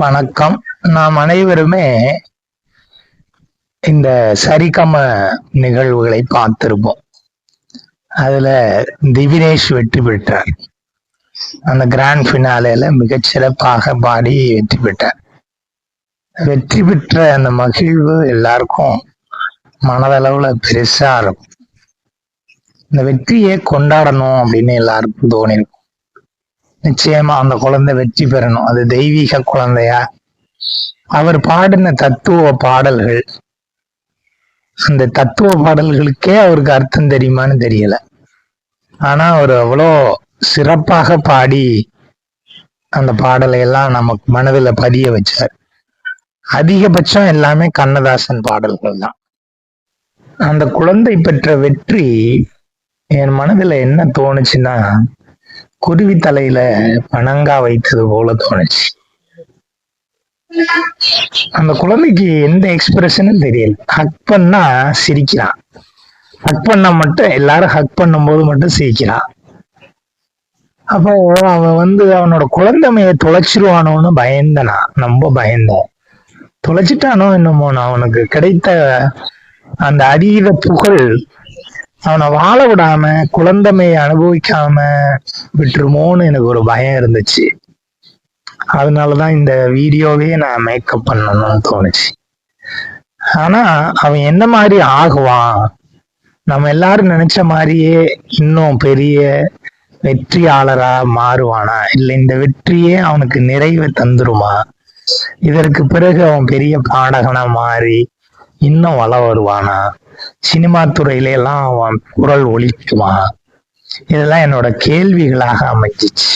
வணக்கம். நாம் அனைவருமே இந்த சரிகம நிகழ்வுகளை பார்த்திருப்போம். அதுல திவினேஷ் வெற்றி பெற்றார். அந்த கிராண்ட் ஃபினாலேல மிகச் சிறப்பாக பாடி வெற்றி பெற்றார். வெற்றி பெற்ற அந்த மகிழ்வு எல்லாருக்கும் மனதளவுல பெருசா இருக்கும். இந்த வெற்றியை கொண்டாடணும் அப்படின்னு எல்லாருக்கும் தோணிருக்கும். நிச்சயமா அந்த குழந்தை வெற்றி பெறணும். அது தெய்வீக குழந்தையா? அவர் பாடின தத்துவ பாடல்கள். அந்த தத்துவ பாடல்களுக்கே அவருக்கு அர்த்தம் தெரியுமான்னு தெரியல. ஆனா அவர் அவ்வளோ சிறப்பாக பாடி அந்த பாடலை எல்லாம் நமக்கு மனதில் பதிய வச்சார். அதிகபட்சம் எல்லாமே கண்ணதாசன் பாடல்கள் தான். அந்த குழந்தை பெற்ற வெற்றி என் மனதுல என்ன தோணுச்சுன்னா குருவி தலையில பனங்கா வைத்தது போல தோணுச்சு. அந்த குழந்தைக்கு எந்த எக்ஸ்பிரஷனும் தெரியல. ஹக் பண்ணா சிரிக்கிறான். ஹக் பண்ணா மட்டும் எல்லாரும் ஹக் பண்ணும்போது மட்டும் சிரிக்கிறான். அப்போ அவன் வந்து அவனோட குழந்தைமைய தொலைச்சிருவானோன்னு பயந்தனா? ரொம்ப பயந்தேன் தொலைச்சிட்டானோ என்னமோ நான் அவனுக்கு கிடைத்த அந்த அதீத புகழ் அவனை வாழ விடாம குழந்தைமையை அனுபவிக்காம விட்டுருமோன்னு எனக்கு ஒரு பயம் இருந்துச்சு. அதனாலதான் இந்த வீடியோவே நான் மேக்கப் பண்ணணும்னு தோணுச்சு. ஆனா அவன் என்ன மாதிரி ஆகுவான்? நம்ம எல்லாரும் நினைச்ச மாதிரியே இன்னும் பெரிய வெற்றியாளரா மாறுவானா? இல்லை இந்த வெற்றியே அவனுக்கு நிறைவை தந்துருமா? இதற்கு பிறகு அவன் பெரிய பாடகனா மாறி இன்னும் வள வருவானா? சினிமா துறையில எல்லாம் அவன் குரல் ஒழிக்குவான். இதெல்லாம் என்னோட கேள்விகளாக அமைஞ்சிச்சு.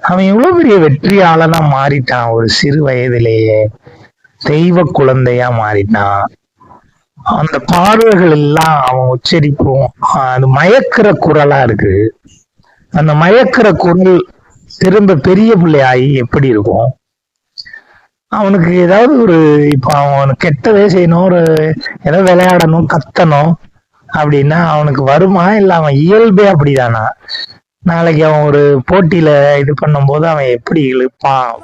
அவன் எவ்வளவு பெரிய வெற்றியாளனா மாறிட்டான். ஒரு சிறு வயதிலேயே தெய்வ குழந்தையா மாறிட்டான். அந்த பார்வைகள் எல்லாம் அவன் உச்சரிப்பும் அது மயக்கிற குரலா இருக்கு. அந்த மயக்கிற குரல் திரும்ப பெரிய பிள்ளையாகி எப்படி இருக்கும்? அவனுக்கு ஏதாவது ஒரு இப்போ அவன் கெட்டதே செய்யணும் ஒரு ஏதோ விளையாடணும் கத்தணும் அப்படின்னா அவனுக்கு வருமா இல்ல அவன் இயல்பே அப்படிதானா? நாளைக்கு அவன் ஒரு போட்டியில இது பண்ணும்போது அவன் எப்படி இழுப்பான்?